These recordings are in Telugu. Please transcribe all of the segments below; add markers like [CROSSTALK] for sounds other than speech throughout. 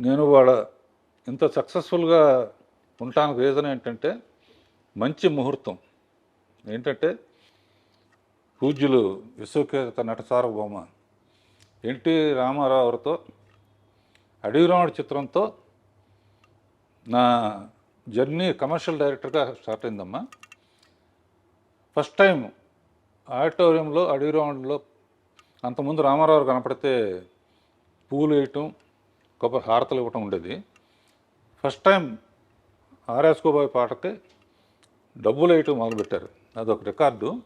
నేను వాళ్ళ ఇంత సక్సెస్ఫుల్గా ఉండటానికి రీజన్ ఏంటంటే మంచి ముహూర్తం. ఏంటంటే పూజ్యులు విశ్వకేత నట సార్వభౌమ ఎన్టీ రామారావుతో అడవి రాముడి చిత్రంతో నా జర్నీ కమర్షియల్ డైరెక్టర్గా స్టార్ట్ అయిందమ్మా. ఫస్ట్ టైం ఆడిటోరియంలో అడవిరాముడిలో అంతకుముందు రామారావు కనపడితే పూలు వేయటం కొబ్బరి హారతలు ఇవ్వటం ఉండేది. ఫస్ట్ టైం ఆర్ఎస్కోబాయ్ పాటకి డబ్బులు వేయటం మొదలుపెట్టారు. అదొక రికార్డు.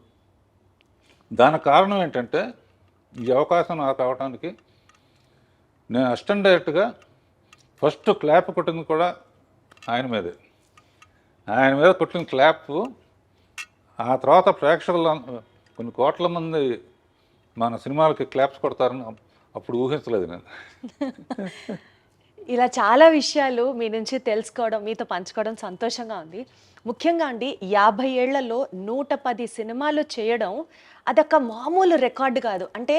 దానికి కారణం ఏంటంటే ఈ అవకాశం నాకు అవడానికి నేను అసిస్టెంట్ డైరెక్ట్గా ఫస్ట్ క్లాప్ కొట్టింది కూడా ఆయన మీదే. ఆయన మీద కొట్టిన క్లాప్ ఆ తర్వాత ప్రేక్షకులు కొన్ని కోట్ల మంది మన సినిమాలకి క్లాప్స్ కొడతారని అప్పుడు ఊహించలేదు నేను. ఇలా చాలా విషయాలు మీ నుంచి తెలుసుకోవడం మీతో పంచుకోవడం సంతోషంగా ఉంది. ముఖ్యంగా అండి యాభై ఏళ్ళలో నూట పది సినిమాలు చేయడం అదొక మామూలు రికార్డు కాదు. అంటే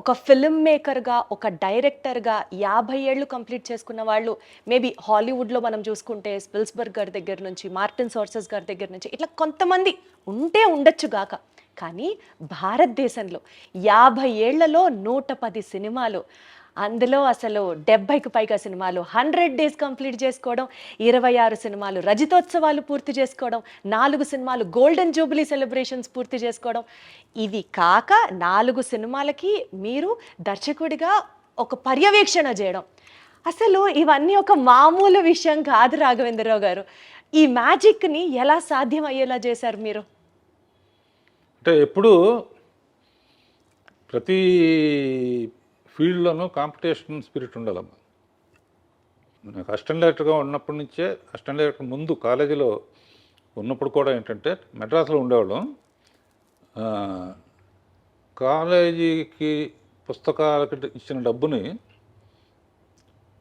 ఒక ఫిల్మ్ మేకర్గా ఒక డైరెక్టర్గా యాభై ఏళ్ళు కంప్లీట్ చేసుకున్న వాళ్ళు మేబీ హాలీవుడ్లో మనం చూసుకుంటే స్పిల్స్బర్గ్ గారి దగ్గర నుంచి మార్టిన్ సోర్సెస్ గారి దగ్గర నుంచి ఇట్లా కొంతమంది ఉంటే ఉండొచ్చు గాక. కానీ భారతదేశంలో యాభై ఏళ్ళలో నూట పది సినిమాలు అందులో అసలు డెబ్బైకి పైగా సినిమాలు హండ్రెడ్ డేస్ కంప్లీట్ చేసుకోవడం ఇరవై ఆరు సినిమాలు రజితోత్సవాలు పూర్తి చేసుకోవడం నాలుగు సినిమాలు గోల్డెన్ జూబిలీ సెలబ్రేషన్స్ పూర్తి చేసుకోవడం. ఇవి కాక నాలుగు సినిమాలకి మీరు దర్శకుడిగా ఒక పర్యవేక్షణ చేయడం. అసలు ఇవన్నీ ఒక మామూలు విషయం కాదు రాఘవేంద్రరావు గారు. ఈ మ్యాజిక్ని ఎలా సాధ్యం అయ్యేలా చేశారు మీరు? అంటే ఎప్పుడు ప్రతి ఫీల్డ్లోనూ కాంపిటీషన్ స్పిరిట్ ఉండాలమ్మా. నాకు అసిస్టెంట్ డైరెక్టర్గా ఉన్నప్పటి నుంచే అసిస్టెంట్ డైరెక్టర్ ముందు కాలేజీలో ఉన్నప్పుడు కూడా ఏంటంటే మెడ్రాస్లో ఉండేవాళ్ళం. కాలేజీకి పుస్తకాలకి ఇచ్చిన డబ్బుని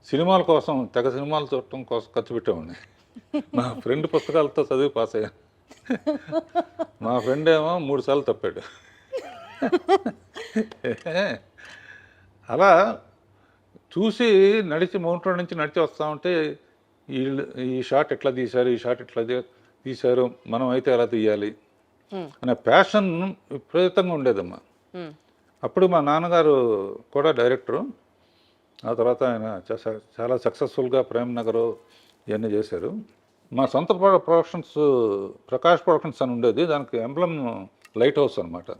సినిమాల కోసం తెగ సినిమాలు చూడటం కోసం ఖర్చు పెట్టేవాడిని. [LAUGHS] మా ఫ్రెండ్ పుస్తకాలతో చదివి పాస్ అయ్యాను [LAUGHS] మా ఫ్రెండ్ ఏమో మూడు సార్లు తప్పాడు. [LAUGHS] అలా చూసి నడిచి మౌంట్ రోడ్ నుంచి నడిచి వస్తా ఉంటే వీళ్ళు ఈ షాట్ ఎట్లా తీశారు ఈ షాట్ ఎట్లా తీశారు మనం అయితే ఎలా తీయాలి. అనే ప్యాషన్ విపరీతంగా ఉండేదమ్మా. అప్పుడు మా నాన్నగారు కూడా డైరెక్టరు. ఆ తర్వాత ఆయన చాలా సక్సెస్ఫుల్గా ప్రేమ్ నగర్ ఇవన్నీ చేశారు. మా సొంత ప్రొ- ప్రొడక్షన్స్ ప్రకాష్ ప్రొడక్షన్స్ అని ఉండేది. దానికి ఎంబ్లమ్ లైట్ హౌస్ అనమాట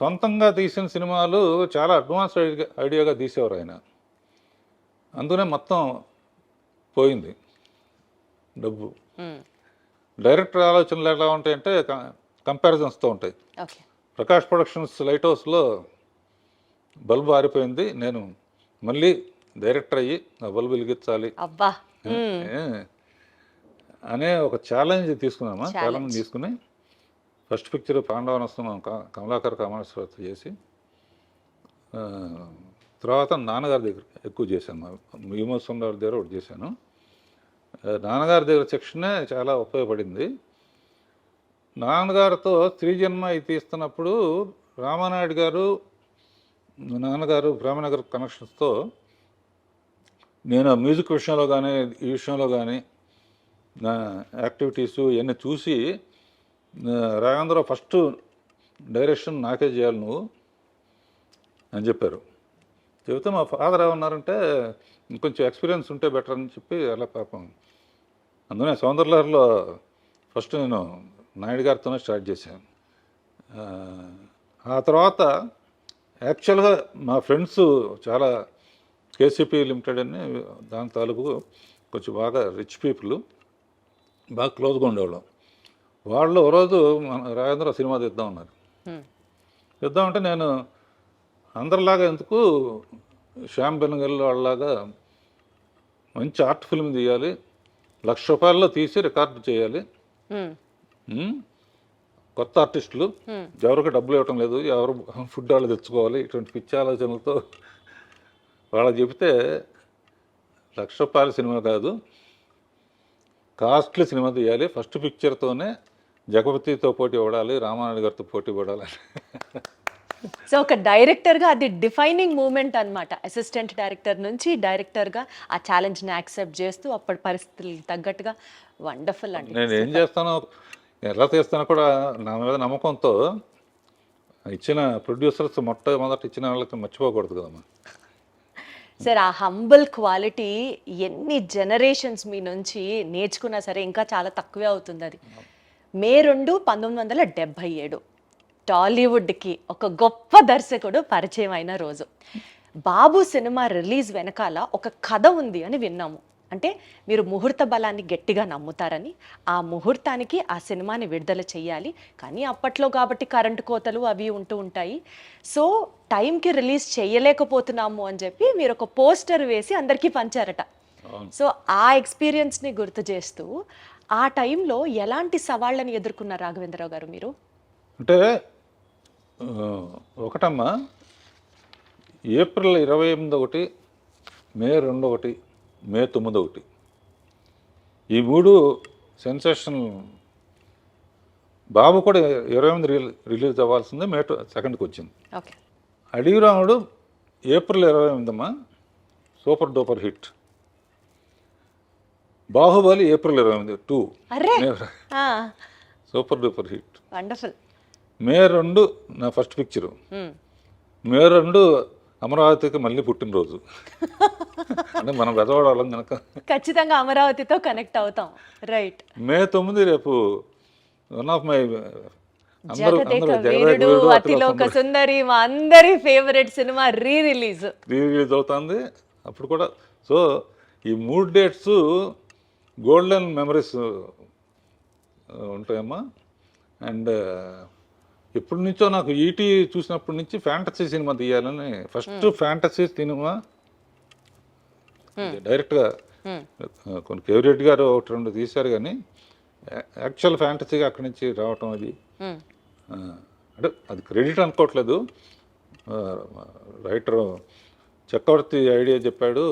సొంతంగా తీసిన సినిమాలు చాలా అడ్వాన్స్ ఐడియా ఐడియాగా తీసేవారు ఆయన. అందుకనే మొత్తం పోయింది డబ్బు. డైరెక్టర్ ఆలోచనలు ఎలా ఉంటాయంటే కంపారిజన్స్తో ఉంటాయి. ప్రకాష్ ప్రొడక్షన్స్ లైట్ హౌస్లో బల్బు ఆరిపోయింది. నేను మళ్ళీ డైరెక్టర్ అయ్యి ఆ బల్బు వెలిగించాలి. అబ్బా! అనే ఒక ఛాలెంజ్ తీసుకున్నామా. ఛాలెంజ్ తీసుకుని ఫస్ట్ పిక్చర్ పాండవనస్తం కమలాకర్ కామేశ్వరతో చేసి తర్వాత నాన్నగారి దగ్గర ఎక్కువ చేశాను. యుమోత్సవం గారి దగ్గర ఒకటి చేశాను. నాన్నగారి దగ్గర సెక్షనే చాలా ఉపయోగపడింది. నాన్నగారితో స్త్రీ జన్మ తీస్తున్నప్పుడు రామానాయుడు గారు నాన్నగారు బ్రాహ్మణగర్ కనెక్షన్స్తో నేను మ్యూజిక్ విషయంలో కానీ ఈ విషయంలో కానీ యాక్టివిటీస్ ఇవన్నీ చూసి రాఘవేంద్ర ఫస్ట్ డైరెక్షన్ నాకే చేయాలి నువ్వు అని చెప్పారు. చెబితే మా ఫాదర్ ఏమన్నారంటే ఇంకొంచెం ఎక్స్పీరియన్స్ ఉంటే బెటర్ అని చెప్పి అలా పాపం అందుకనే సౌందర్లహర్లో ఫస్ట్ నేను నాయుడు గారితోనే స్టార్ట్ చేశాను. ఆ, ఆ తర్వాత యాక్చువల్గా మా ఫ్రెండ్స్ చాలా కేసీపీ లిమిటెడ్ అని దాని తాలూకు కొంచెం బాగా రిచ్ పీపుల్. బాగా క్లోజ్గా ఉండేవాళ్ళం. వాళ్ళు ఓ రోజు మన రాజేంద్ర సినిమా తీద్దాం ఉన్నారు Hmm. తీద్దామంటే నేను అందరిలాగా ఎందుకు శ్యామ్ బెనగల్ వాళ్ళలాగా మంచి ఆర్ట్ ఫిల్మ్ తీయాలి లక్ష రూపాయల్లో తీసి రికార్డు చేయాలి. కొత్త ఆర్టిస్టులు. ఎవరికి డబ్బులు ఇవ్వటం లేదు. ఎవరు [LAUGHS] ఫుడ్ వాళ్ళు తెచ్చుకోవాలి. ఇటువంటి పిచ్చి ఆలోచనలతో వాళ్ళకి చెబితే లక్ష రూపాయల సినిమా కాదు. కాస్ట్లీ సినిమా తీయాలి. ఫస్ట్ పిక్చర్తోనే జగపతితో పోటీ పడాలి రామానాయుడు గారితో పోటీ పడాలి. సో ఒక డైరెక్టర్గా అది డిఫైనింగ్ మూమెంట్ అన్నమాట. అసిస్టెంట్ డైరెక్టర్ నుంచి డైరెక్టర్గా ఆ ఛాలెంజ్ని యాక్సెప్ట్ చేస్తూ అప్పటి పరిస్థితులకు తగ్గట్టుగా వండర్ఫుల్ అండి. నేను ఏం చేస్తానో ఎలా తీస్తానో కూడా నా మీద నమ్మకంతో ఇచ్చిన ప్రొడ్యూసర్స్ మొట్టమొదటి ఇచ్చిన వాళ్ళకి మర్చిపోకూడదు కదమ్మా. సార్ ఆ హంబుల్ క్వాలిటీ ఎన్ని జనరేషన్స్ మీ నుంచి నేర్చుకున్నా సరే ఇంకా చాలా తక్కువే అవుతుంది అది. మే రెండు పంతొమ్మిది వందల డెబ్భై ఏడు టాలీవుడ్కి ఒక గొప్ప దర్శకుడు పరిచయం అయిన రోజు. బాబు సినిమా రిలీజ్ వెనకాల ఒక కథ ఉంది అని విన్నాము. అంటే మీరు ముహూర్త బలాన్ని గట్టిగా నమ్ముతారని ఆ ముహూర్తానికి ఆ సినిమాని విడుదల చేయాలి కానీ అప్పట్లో కాబట్టి కరెంటు కోతలు అవి ఉంటూ ఉంటాయి. సో టైంకి రిలీజ్ చేయలేకపోతున్నాము అని చెప్పి మీరు ఒక పోస్టర్ వేసి అందరికీ పంచారట. సో ఆ ఎక్స్పీరియన్స్ని గుర్తు చేస్తూ ఆ టైంలో ఎలాంటి సవాళ్ళని ఎదుర్కొన్నారు రాఘవేంద్రరావు గారు మీరు? అంటే ఒకటమ్మా ఏప్రిల్ ఇరవై ఎనిమిది ఒకటి మే రెండు ఒకటి మే తొమ్మిది ఒకటి. ఈ మూడు సెన్సేషన్ బాబు కూడా ఇరవై ఎనిమిది రిలీజ్ రిలీజ్ అవ్వాల్సింది మే టు- సెకండ్కి వచ్చింది. ఓకే. అడిగిరాముడు ఏప్రిల్ ఇరవై ఎనిమిదమ్మా super duper hit. Baahubali April ఇరవై ఎనిమిది too. Super duper hit. Wonderful. May రెండు నా ఫస్ట్ పిక్చరు. మే రెండు అమరావతికి మళ్ళీ పుట్టినరోజు. అంటే మనం వెదవాడాలం కనుక ఖచ్చితంగా అమరావతితో కనెక్ట్ అవుతాం. రైట్. మే తొమ్మిది రేపు one of my Athiloka Sundari. మా అందరి favourite cinema re release release అవుతుంది. అప్పుడు కూడా సో ఈ మూడు డేట్స్ గోల్డెన్ మెమరీస్ ఉంటాయమ్మా. అండ్ ఎప్పటి నుంచో నాకు ఈటీ చూసినప్పటి నుంచి ఫ్యాంటసీ సినిమా తీయాలని ఫస్ట్ ఫ్యాంటసీ సినిమా డైరెక్ట్గా కొన్ని కేవరెడ్డి గారు ఒకటి రెండు తీశారు కానీ యాక్చువల్ ఫ్యాంటసీగా అక్కడి నుంచి రావటం అది. అంటే అది క్రెడిట్ అనుకోవట్లేదు. రైటర్ చక్రవర్తి ఐడియా చెప్పాడు.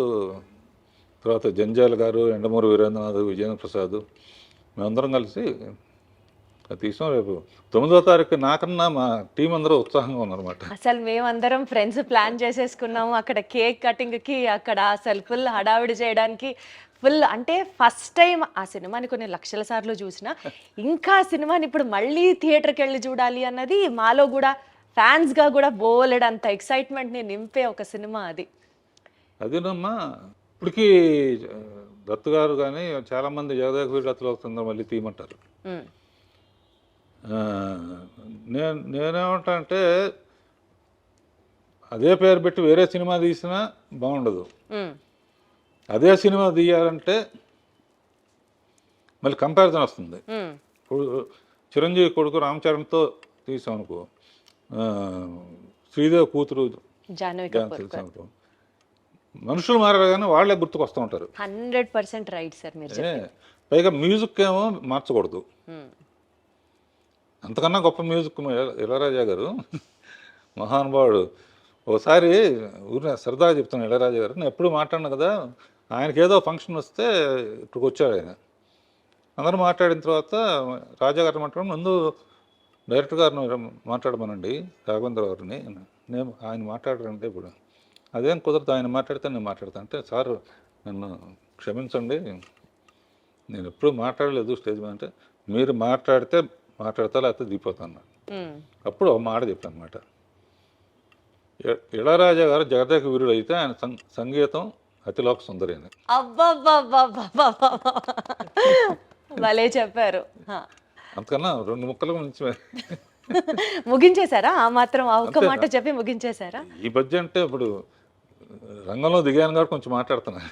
తర్వాత జంజాల గారు ఎండమూరి వీరేంద్రనాథ్ విజయేంద్ర ప్రసాద్ మేమందరం కలిసి అది తీసాం రేపు తొమ్మిదో తారీఖు నాకన్నా మా టీం అందరూ ఉత్సాహంగా ఉన్నారన్నమాట. అసలు మేమందరం ఫ్రెండ్స్ ప్లాన్ చేసేసుకున్నాము. అక్కడ కేక్ కటింగ్కి అక్కడ అసలు ఫుల్ హడావిడి చేయడానికి ఫుల్ అంటే ఫస్ట్ టైం ఆ సినిమాని కొన్ని లక్షల సార్లు చూసిన ఇంకా సినిమాని ఇప్పుడు మళ్ళీ థియేటర్కి వెళ్ళి చూడాలి అన్నది మాలో కూడా ఫ్యాన్స్గా కూడా బోలెడంత ఎక్సైట్మెంట్ని నింపే ఒక సినిమా అది. అదేనమ్మా ఇప్పటికీ దత్తు గారు కానీ చాలామంది జగదేక వీరుడతలో వస్తుందో మళ్ళీ తీయమంటారు. నేను నేనేమంటా అంటే అదే పేరు పెట్టి వేరే సినిమా తీసినా బాగుండదు. అదే సినిమా తీయాలంటే మళ్ళీ కంపారిజన్ వస్తుంది. ఇప్పుడు చిరంజీవి కొడుకు రామ్ చరణ్తో తీసాం అనుకో శ్రీదేవి కూతురు తీసాం మనుషులు మారారు కానీ వాళ్ళే గుర్తుకొస్తూ ఉంటారు. హండ్రెడ్ పర్సెంట్ రైట్ సార్ పైగా మ్యూజిక్ ఏమో మార్చకూడదు. అంతకన్నా గొప్ప మ్యూజిక్ ఇళరాజా గారు. మహానుభావుడు. ఒకసారి ఊరిని సరదాగా చెప్తాను ఇళరాజా గారు. నేను ఎప్పుడు మాట్లాడినా కదా ఆయనకి ఏదో ఫంక్షన్ వస్తే ఇక్కడికి వచ్చాడు ఆయన. అందరూ మాట్లాడిన తర్వాత రాజా గారు మాట్లాడడం ముందు డైరెక్టర్ గారిని మాట్లాడమనండి రాఘవేంద్ర గారిని. నేను ఆయన మాట్లాడరంటే ఇప్పుడు. అదేం కుదరదు ఆయన మాట్లాడితే నేను మాట్లాడతాను అంటే సార్ నన్ను క్షమించండి. నేను ఎప్పుడు మాట్లాడలేదు స్టేజ్ మీద. అంటే మీరు మాట్లాడితే మాట్లాడతా లేకపోతే దిగిపోతాను ఉమ్, అప్పుడు ఒక మాట చెప్పాను అనమాట ఇళరాజా గారు జగదేక వీరుడు అయితే ఆయన సంగీతం అతిలోక సుందరి అని. భలే చెప్పారు. అంతకన్నా రెండు ముక్కల నుంచి ముగించేశారా? ఆ మాత్రం ఒక్క? మాట చెప్పి ముగించేశారా? ఈ మధ్య అంటే ఇప్పుడు రంగంలో దిగాను కాబట్టి కొంచెం మాట్లాడుతున్నా.